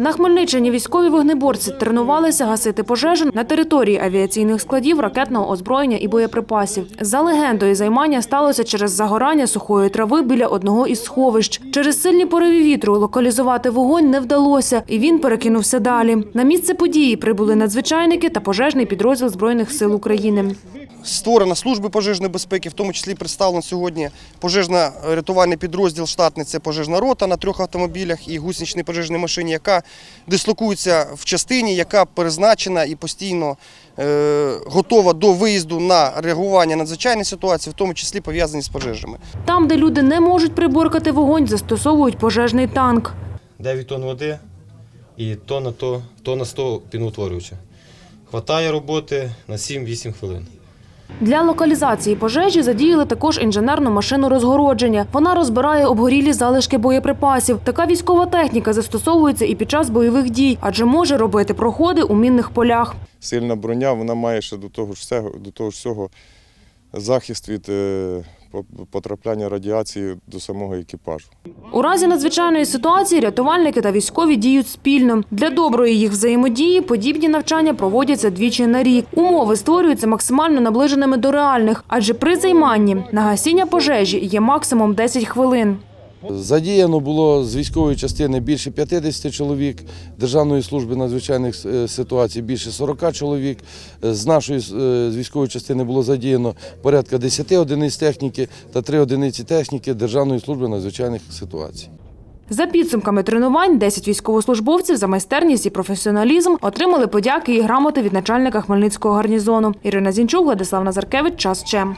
На Хмельниччині військові вогнеборці тренувалися гасити пожежу на території авіаційних складів ракетного озброєння і боєприпасів. За легендою, займання сталося через загорання сухої трави біля одного із сховищ. Через сильні пориви вітру локалізувати вогонь не вдалося, і він перекинувся далі. На місце події прибули надзвичайники та пожежний підрозділ збройних сил України. Створена служба пожежної безпеки, в тому числі представлено сьогодні пожежно-рятувальний підрозділ штатний, це пожежна рота на трьох автомобілях і гусеничній пожежній машині, яка дислокується в частині, яка призначена і постійно е, готова до виїзду на реагування на надзвичайні ситуації, в тому числі пов'язані з пожежами. Там, де люди не можуть приборкати вогонь, застосовують пожежний танк. 9 тонн води і тонна, то, тонна 100 піноутворювача. Хватає роботи на 7-8 хвилин. Для локалізації пожежі задіяли також інженерну машину розгородження. Вона розбирає обгорілі залишки боєприпасів. Така військова техніка застосовується і під час бойових дій, адже може робити проходи у мінних полях. сильна броня, вона має ще до того ж всього, до того ж всього захист від е, потрапляння радіації до самого екіпажу. У разі надзвичайної ситуації рятувальники та військові діють спільно. Для доброї їх взаємодії подібні навчання проводяться двічі на рік. Умови створюються максимально наближеними до реальних, адже при займанні на гасіння пожежі є максимум 10 хвилин. Задіяно було з військової частини більше 50 чоловік, Державної служби надзвичайних е, ситуацій більше 40 чоловік. З нашої е, з військової частини було задіяно порядка 10 одиниць техніки та 3 одиниці техніки Державної служби надзвичайних ситуацій. За підсумками тренувань 10 військовослужбовців за майстерність і професіоналізм отримали подяки і грамоти від начальника Хмельницького гарнізону. Ірина Зінчук, Владислав Назаркевич, час ЧЕМ.